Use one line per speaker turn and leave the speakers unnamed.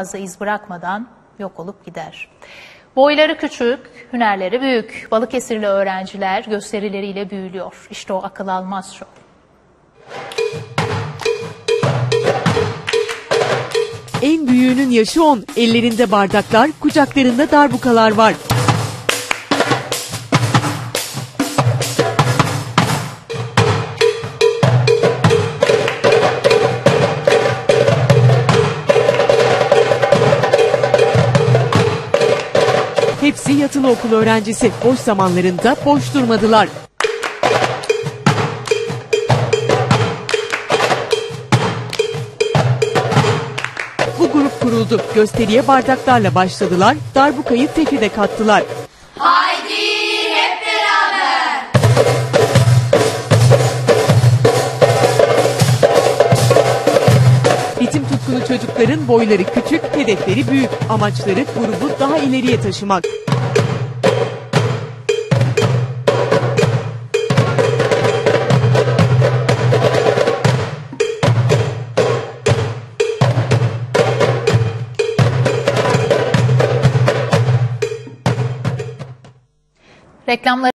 fazla iz bırakmadan yok olup gider. Boyları küçük, hünerleri büyük. Balıkesirli öğrenciler gösterileriyle büyülüyor. İşte o akıl almaz şov.
En büyüğünün yaşı 10. Ellerinde bardaklar, kucaklarında darbukalar var. Hepsi yatılı okul öğrencisi. Boş zamanlarında boş durmadılar. Bu grup kuruldu. Gösteriye bardaklarla başladılar. Darbukayı tefide kattılar. Ritim çocukların boyları küçük, hedefleri büyük. Amaçları grubu daha ileriye taşımak.
Reklamlar